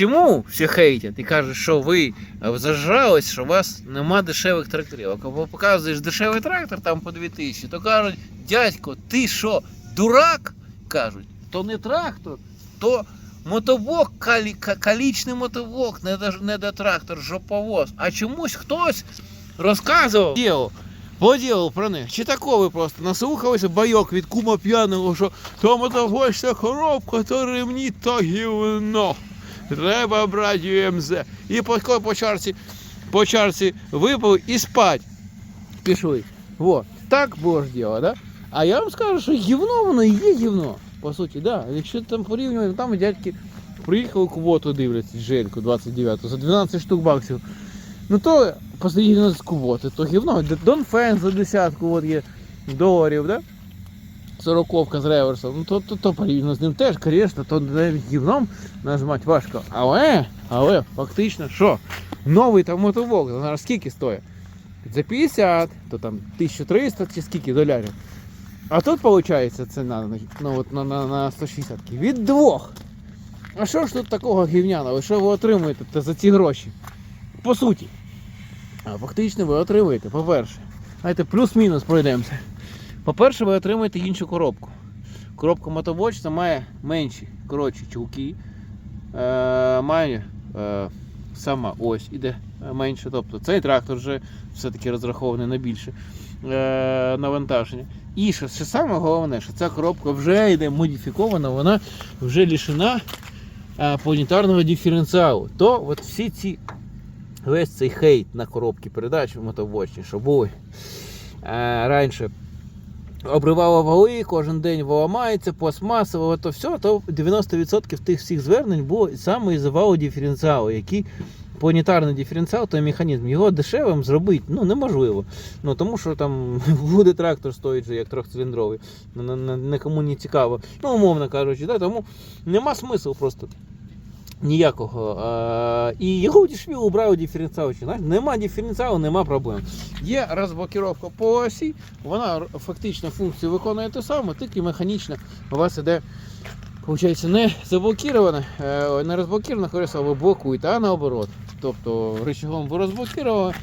Чому всі хейтять і кажуть, що ви е, зажрались, що у вас нема дешевих тракторів. А коли показуєш дешевий трактор там по 2000, то кажуть, дядько, ти що, дурак? кажуть, то не трактор, то мотоблок, калі, ка- калічний мотоблок, не, до- не до трактор, жоповоз. А чомусь хтось розказував діло, по про них. Чи такого ви просто наслухалися байок від кума п'яного, що то мотоблочна коробка, то ремні, то гівно. Треба брати ЮМЗ. І по, по чарці, по чарці випили і спать. Пішли. Вот. Так було ж діло, да? А я вам скажу, що гівно воно і є гівно. По суті, да. Якщо там порівнювати, там дядьки приїхали куботу дивляться, жельку 29 за 12 штук баксів. Ну то посидіть з куботи, то гівно. Донфен за десятку от є доларів, да? Сороковка з реверсом. Ну то, то, то порівняно з ним теж, звісно, то навіть гівном нажимати важко. Але, але фактично, що? Новий там мотовок, зараз скільки стоїть? За 50, то там 1300 чи скільки долярів. А тут виходить ціна ну, от, на, на, на 160 від двох. А що ж тут такого гівняного? Що ви отримуєте за ці гроші? По суті. А фактично ви отримуєте, по-перше. Знаєте, плюс-мінус пройдемося. По-перше, ви отримуєте іншу коробку. Коробка мотобочна має менші коротші чулки. Е, має е, сама ось іде менше. Тобто цей трактор вже все-таки розрахований на більше е, навантаження. І що, що саме головне, що ця коробка вже йде модифікована, вона вже лишена е, планетарного диференціалу. То от всі ці весь цей хейт на коробки передач мотобочні, що були е, раніше обривало вали, кожен день ламається, пластмасово, то все, то 90% тих всіх звернень було саме із валу диференціалу, який планетарний диференціал, той механізм, його дешевим зробити ну, неможливо. Ну, тому що там буде трактор стоїть же як трьохциліндровий, нікому не цікаво. Ну, умовно кажучи, да, тому нема смислу просто. Ніякого. А, і його дешеві убрали диференціал. Знаєш, нема диференціалу, нема проблем. Є розблокировка по осі, вона фактично функцію виконує те саме, тільки механічно у вас іде, виходить, не заблокіроване, е, не розблокіроване колесо, ви блокуєте, а наоборот. Тобто рычагом ви розблокували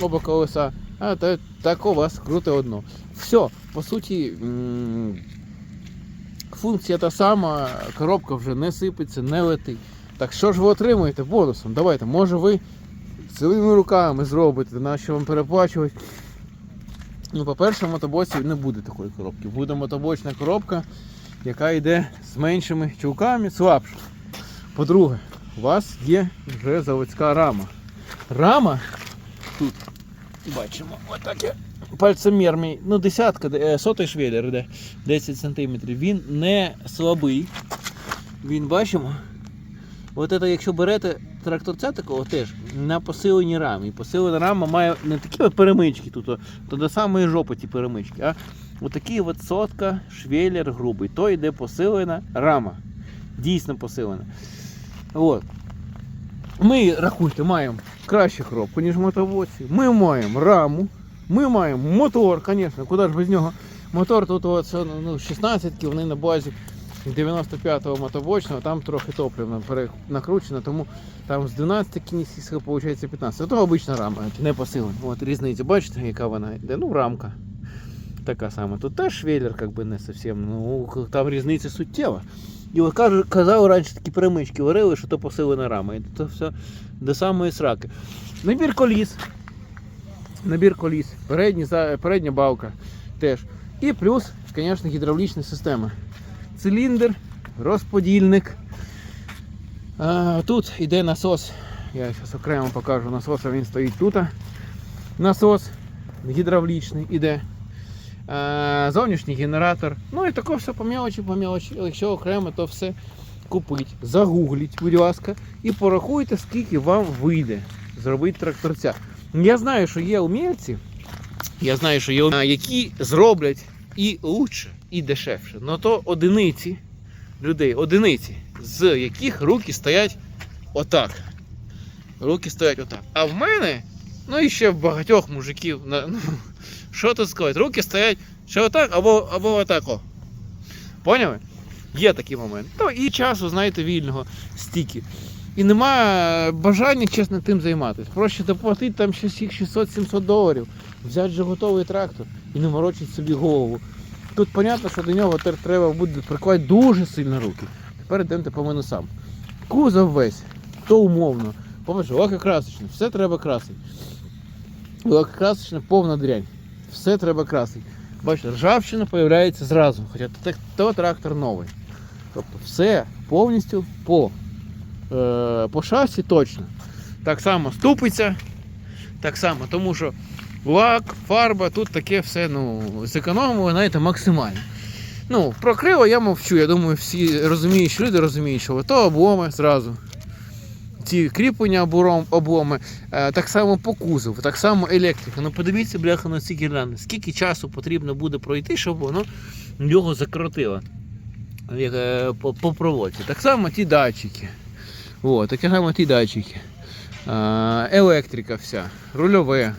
оба колеса, а та, так у вас круте одно. Все, по суті, функція та сама, коробка вже не сипеться, не летить. Так що ж ви отримуєте бонусом? Давайте, може ви своїми руками зробите, на що вам переплачувати. Ну, по-перше, в мотобоці не буде такої коробки. Буде мотобочна коробка, яка йде з меншими чулками, слабша. По-друге, у вас є вже заводська рама. Рама тут бачимо, отаке пальцемір мій, ну десятка, е, сотий швеллер іде 10 см. Він не слабий. Він бачимо. От це, якщо берете тракторця такого теж на посиленій рамі. І посилена рама має не такі перемички тут, то до самої жопи ті перемички, а отакий от сотка, швеллер грубий. То йде посилена рама. Дійсно посилена. От. Ми, рахуйте, маємо кращу коробку, ніж мотоводці. Ми маємо раму, ми маємо мотор, звісно, куди ж без нього. Мотор тут от, ну, 16 вони на базі 95-го мотобочного, там трохи топливно накручено, тому там з 12 кінців виходить 15. То обична рама, не посилена. От різниця, бачите, яка вона йде? Ну, рамка. Така сама. Тут теж швеллер, как би не совсем. Ну, там різниця суттєва. І от казав раніше такі перемички варили, що то посилена рама. І то все до самої сраки. Набір коліс. Набір коліс. Передні, передня балка теж. І плюс, звісно, гідравлічна система. Циліндр, розподільник. Тут йде насос. Я зараз окремо покажу насос, а він стоїть тут. Насос гідравлічний іде. Зовнішній генератор. Ну і таке все по мелочі, по мелочі. Якщо окремо, то все купить, загугліть, будь ласка, і порахуйте, скільки вам вийде зробити тракторця. Я знаю, що є умільці, я знаю, що є умільці, які зроблять і лучше, і дешевше. Но то одиниці людей, одиниці, з яких руки стоять отак. Руки стоять отак. А в мене, ну і ще в багатьох мужиків, ну, що тут сказати, руки стоять чи отак, або, або отак. О. Поняли? Є такий момент. То і часу, знаєте, вільного стільки. і нема бажання чесно тим займатися. Проще доплатити там 600-700 доларів, взяти вже готовий трактор і не морочити собі голову. Тут понятно, що до нього треба буде приклати дуже сильно руки. Тепер йдемте по мінусам. Кузов весь, то умовно. По-перше, лакокрасочне, все треба красити. Лакокрасочне повна дрянь. Все треба красити. Бачите, ржавчина з'являється зразу, хоча то трактор новий. Тобто все повністю по, е, по шасі точно. Так само ступиться, так само, тому що лак, фарба, тут таке все ну, зекономили, знаєте, максимально. Ну, про криво я мовчу. Я думаю, всі розуміючі люди розуміють, що то обломи зразу. Ці кріплення обором- обломи, е, так само по кузову, так само електрика. Ну подивіться, бляха, на ці гірлянди. Скільки часу потрібно буде пройти, щоб воно його закрутило е, по, по проводці. Так само ті датчики. О, так само ті датчики. Е, електрика вся, рульове.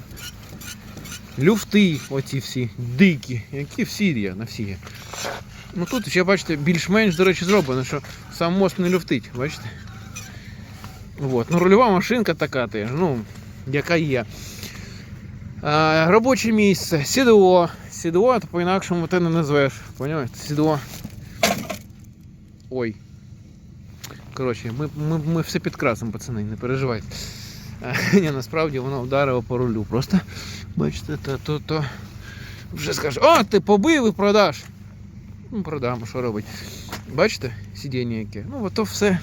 Люфти, оці всі, дикі, які всі є, на всі є. Ну тут ще бачите, більш-менш, до речі, зроблено, що сам мост не люфтить, бачите? Вот. Ну, рульова машинка така теж, ну, яка є. А, робоче місце, сідло. Сідло, то по-інакшому ти не назвеш. Понимаєте? Сідло. Ой. Коротше, ми, ми, ми все підкрасимо, пацани, не переживайте. Ні, насправді воно вдарило по рулю. Просто, бачите, то, то, то вже скаже, о, ти побив і продаш. Ну, продам, що робить. Бачите, сидіння яке? Ну, ото все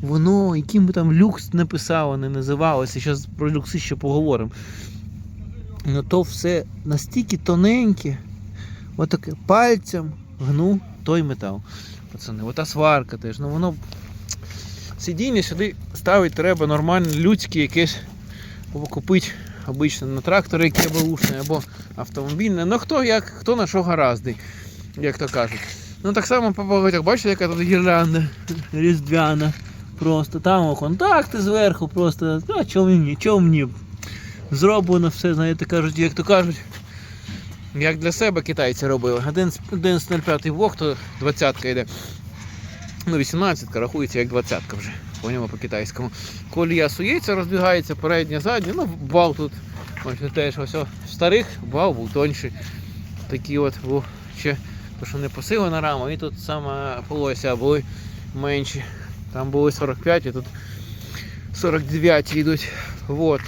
воно, яким би там люкс не писало, не називалося, зараз про люкси ще поговоримо. Ну то все настільки тоненьке, отаке пальцем гну той метал. Пацани, ота сварка теж, ну воно. Сидіння сюди ставити треба нормальне людське якесь купити обично на трактор, яке баушне, або автомобільне. Ну хто як, хто на що гаразди, як то кажуть. Ну так само по багатьох, бачите, яка тут гірлянда різдвяна. Просто там контакти зверху, просто, а чого мені, чого мені зроблено все, знаєте, кажуть, як то кажуть. Як для себе китайці робили. Один з 11.05 вок, то 20-ка йде. Ну, 18-ка рахується як 20-ка вже. Понямо по-китайському. Колія сується, розбігається передня, задня. Ну, вал тут. Ось теж ось старих вал був тонший. Такі от був ще, то що не посилена рама, і тут саме полося були менші. Там були 45, а тут 49 йдуть. Вот.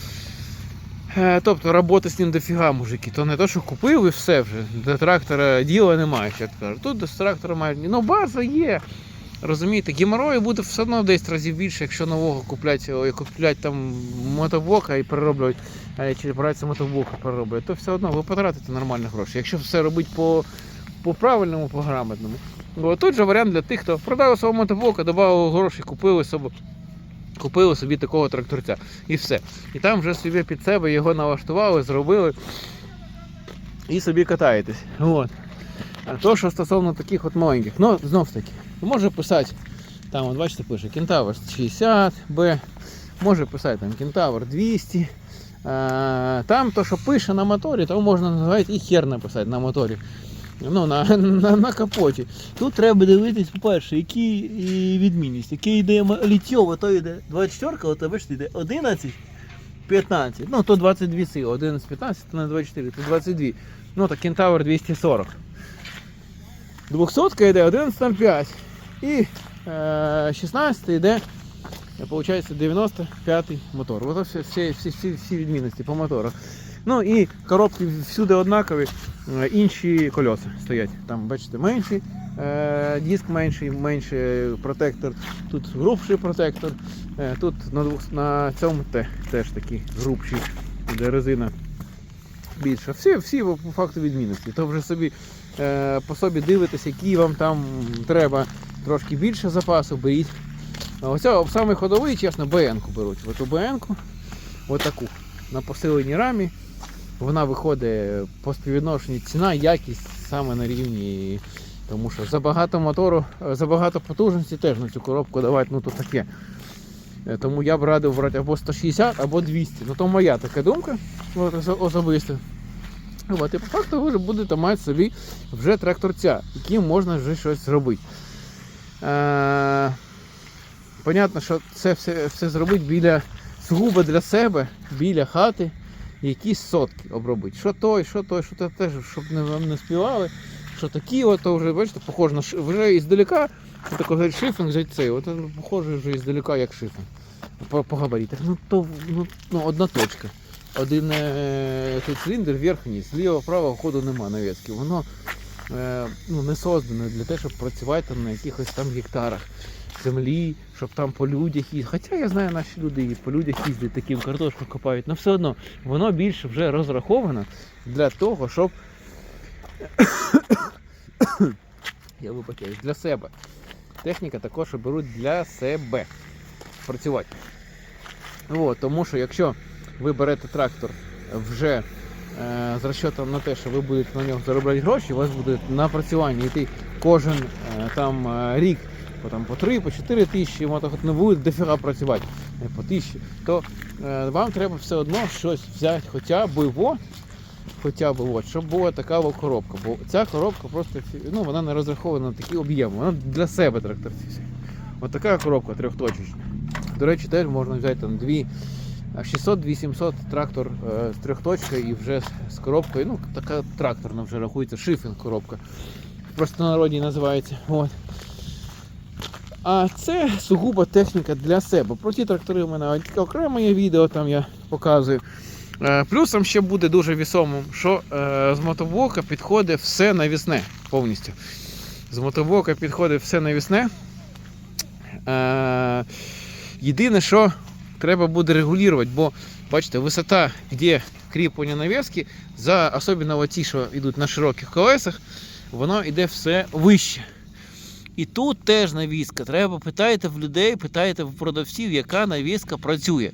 Е, Тобто роботи з ним дофіга, мужики. То не то, що купив і все вже. До трактора діла немає, як кажуть. Тут до трактора мають. Ну, база є. Розумієте, геморою буде все одно в 10 разів більше, якщо нового куплять, куплять там мотоблока і перероблюють, чи брати мотоблок і перероблюють, то все одно ви потратите нормальні гроші. Якщо все робити по, по правильному, по грамотному. Бо тут же варіант для тих, хто продав свого мотоблока, додав гроші, купили собі, купили собі такого тракторця. І все. І там вже собі під себе його налаштували, зробили і собі катаєтесь. От. А то, що стосовно таких от маленьких, ну знов таки, може писати, там, от бачите, пише Кентавр 60, Б, може писати там Кентавр 200. А, там то, що пише на моторі, то можна називати і хер написати на моторі. Ну, на, на, на капоті. Тут треба дивитись, по-перше, які відмінність. Який йде літьово, то йде 24, а то бачите, йде 11, 15. Ну, то 22 сили, 11, 15, то на 24, то 22. Ну, так Кентавр 240. 200 йде 11,5. І е, 16 йде, виходить, 95 мотор. Ось всі, всі, всі, всі, відмінності по мотору. Ну і коробки всюди однакові, е, інші кольоса стоять. Там, бачите, менші, е, диск менший, менший протектор, тут грубший протектор, е, тут на, на цьому те, теж такий грубший, де резина більша. Всі, всі по факту відмінності. То вже собі е, по собі дивитесь, які вам там треба трошки більше запасу, беріть. А саме ходовий, чесно, БН-ку беруть. Оту БН-ку, отаку, на посиленій рамі. Вона виходить по співвідношенню ціна, якість саме на рівні. Тому що забагато мотору, забагато потужності теж на цю коробку давати, ну то таке. Е, Тому я б радив брати або 160, або 200. Ну то моя така думка особиста. От, і по факту ви вже будете мати собі вже тракторця, яким можна вже щось зробити. Е, понятно, що це все, все зробити біля сугубо для себе, біля хати, якісь сотки обробити. Що той, що той, що те теж, щоб не вам не співали. Що такі, то вже, бачите, похоже на ши- вже іздалека, такий говорить, шифінг взять цей, от похоже вже іздалека як шифінг. По, по габаритах. Ну то ну, ну, одна точка. Один е, циліндр вверх-вниз, зліва-право ходу нема нав'язки. Воно ну, не создане для того, щоб працювати там на якихось там гектарах землі, щоб там по людях їздити. Хоча я знаю, наші люди і по людях їздять, таким картошку копають, але все одно воно більше вже розраховано для того, щоб я вибачаюсь, для себе. Техніка також беруть для себе працювати. От, тому що якщо ви берете трактор вже е, з розчетом на те, що ви будете на ньому заробляти гроші, у вас буде напрацювання йти кожен е, там е, рік по, там, по 3, по 4 тисячі, мотоход не буде дофіга працювати е, по тисячі, то е, вам треба все одно щось взяти хоча б во, хоча б от, щоб була така коробка. Бо ця коробка просто ну, вона не розрахована на такі об'єми. Вона для себе тракторці. Ось така коробка трьохточечна. До речі, теж можна взяти там дві 600-800 трактор е, з трьохточкою і вже з- коробкою. Ну, така тракторна вже рахується, шифінг коробка. В простонароді називається. От. А це сугубо техніка для себе. Про ті трактори у мене окреме є відео, там я показую. Е, Плюсом ще буде дуже вісомим, що е, з мотоблока підходить все навісне повністю. З мотоблока підходить все навісне. Єдине, що треба буде регулювати, бо бачите, висота, де кріплення навіски, за особливо ті, що йдуть на широких колесах, воно йде все вище. І тут теж навіска. Треба питайте в людей, питайте в продавців, яка навіска працює.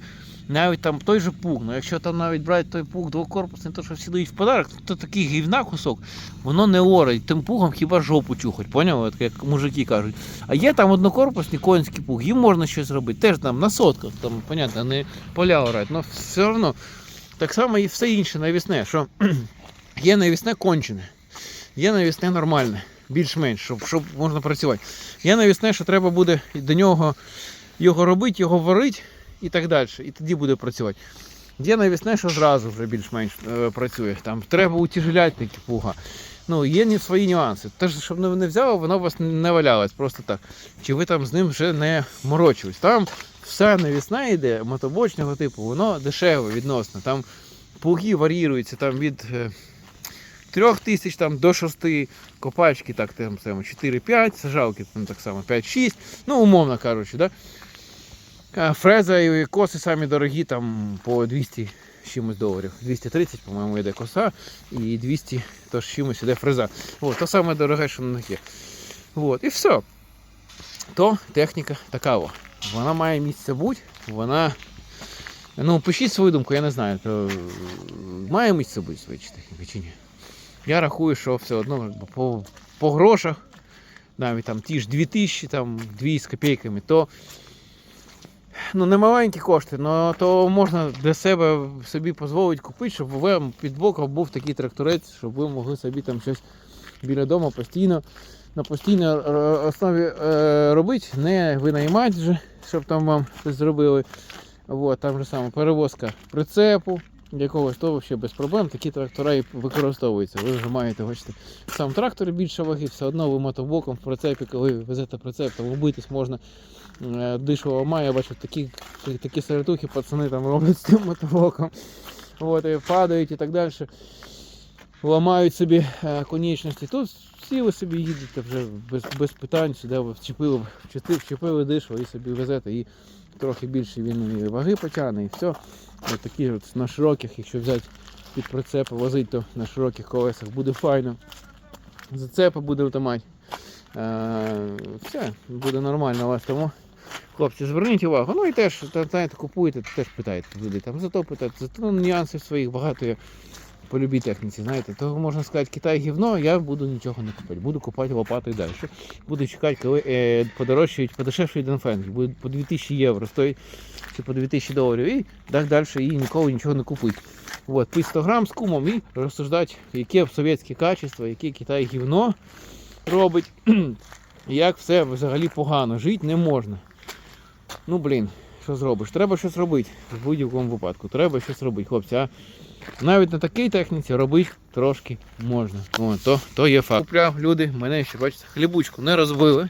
Навіть там той же пуг, ну якщо там навіть брати той пуг двокорпусний, то що всі дають в подарок, то такий гівна кусок, воно не орить, тим пугом хіба жопу чухать, поняли? От як мужики кажуть. А є там однокорпусний конський пуг, їм можна щось робити. Теж там на сотках, там, понятно, не поля орать, але все одно. Так само і все інше навісне, що є навісне кончене, є навісне нормальне, більш-менш, щоб, щоб можна працювати. Є навісне, що треба буде до нього його робити, його варити і так далі. І тоді буде працювати. Є навісне, що зразу вже більш-менш е, працює. Там треба утяжеляти такі пуга. Ну, є свої нюанси. Теж, щоб не взяло, воно у вас не валялось просто так. Чи ви там з ним вже не морочились. Там вся навісна йде мотобочного типу, воно дешеве відносно. Там плуги варіюються там від е, 3 тисяч там, до 6, копачки так, там, там 4-5, сажалки там так само 5-6, ну умовно кажучи, да? Фреза і коси самі дорогі, там по 200 чимось доларів. 230, по-моєму, йде коса, і 200 то з чимось йде фреза. От, то саме дороге, що на є. От, і все. То техніка така. О. Вона має місце бути, вона. Ну, пишіть свою думку, я не знаю, то має місце бути своя техніка чи ні. Я рахую, що все одно по, по грошах, навіть там ті ж 2000, там 2 з копійками, то ну, не маленькі кошти, але то можна для себе собі дозволити купити, щоб у вас під боком був такий тракторець, щоб ви могли собі там щось біля дому постійно, на постійній основі е, робити, не винаймати щоб там вам щось зробили. Вот, там же саме перевозка прицепу, якогось то ще без проблем. Такі трактора і використовуються. Ви вже маєте бачите, сам трактор більше ваги, все одно ви мотоблоком в прицепі, коли везете прицеп, то вбитись можна е, дишова має, бачу, такі, такі середухи пацани там роблять з тим мотоблоком. От, і падають і так далі. Ламають собі е, конечності. Тут всі ви собі їдете вже без, без питань, сюди вчепили, вчепили, дишу і собі везете. І трохи більше він ваги потягне і все. От такі от на широких, якщо взяти під прицеп, возити, то на широких колесах буде файно. Зацепа буде автомат. Е, все, буде нормально у вас. Тому, хлопці, зверніть увагу. Ну і теж, знаєте, купуєте, теж питаєте люди. Там зато питають, зато ну, нюансів своїх багато є по любій техніці, знаєте. То можна сказати, Китай гівно, я буду нічого не купити. Буду купувати лопату і далі. Буду чекати, коли е, подорожчають, подешевшують Денфенг. Буде по 2000 євро стоїть чи по 2000 доларів. І так далі і ніколи нічого не купити. От, під 100 грам з кумом і розсуждати, яке совєтське качество, яке Китай гівно робить, як все взагалі погано. Жити не можна. Ну блін, що зробиш? Треба щось робити в будь-якому випадку. Треба щось робити, хлопці. Навіть на такій техніці робити трошки можна. О, то, то є факт. Купляв люди, мене ще бачите, хлібучку не розбили.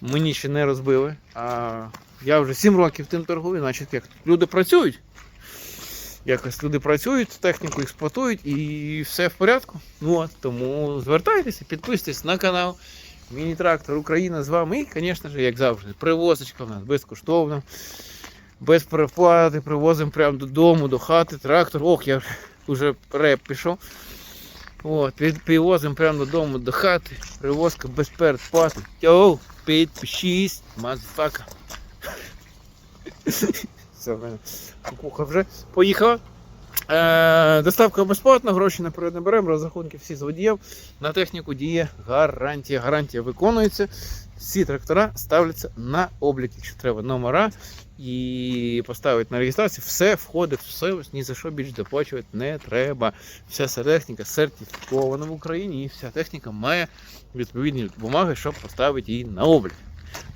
Мені ще не розбили. А я вже 7 років тим торгую, значить як люди працюють. Якось люди працюють, техніку експлуатують і все в порядку. Ну от, тому звертайтеся, підписуйтесь на канал. Міні-трактор Україна з вами. І, звісно як завжди, привозочка в нас безкоштовно, без переплати, привозимо прямо додому, до хати, трактор. Ох, я вже реп пішов. От, привозимо прямо додому, до хати, привозка без передплати. Йоу, підпишись, мазфака. Все, мене кукуха вже поїхала. Е, доставка безплатна, гроші наперед не беремо, розрахунки всі з водіїв. На техніку діє гарантія. Гарантія виконується. Всі трактора ставляться на облік, якщо треба номера і поставити на реєстрацію, все входить в сервіс, ні за що більше доплачувати не треба. Вся ця техніка сертифікована в Україні і вся техніка має відповідні бумаги, щоб поставити її на облік.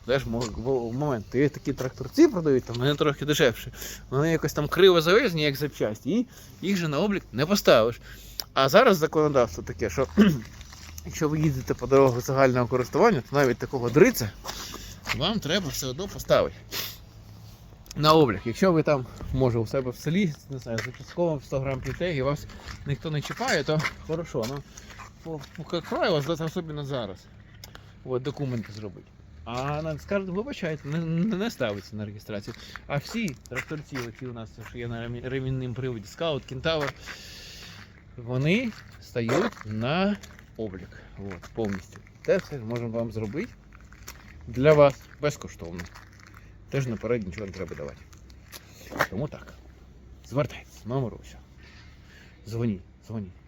В момент, ти такі тракторці продають, там вони трохи дешевше. Вони якось там криво завезені, як запчасті, і їх же на облік не поставиш. А зараз законодавство таке, що якщо ви їздите по дорогах загального користування, то навіть такого дриця вам треба все одно поставити. На облік. Якщо ви там, може, у себе в селі, не знаю, з участковим 100 грам плітей, і вас ніхто не чіпає, то хорошо. Ну, по, по, як правило, за- особливо зараз. От документи зробити. А на скажуть, вибачайте, не, не ставиться на реєстрацію. А всі тракторці, які у нас що є на ремінним приводі, скаут, кентавр, вони стають на облік. От, повністю. Те все можемо вам зробити для вас безкоштовно. Теж наперед нічого не треба давати. Тому так. Звертайтесь, номер ось. Дзвоніть, дзвоніть.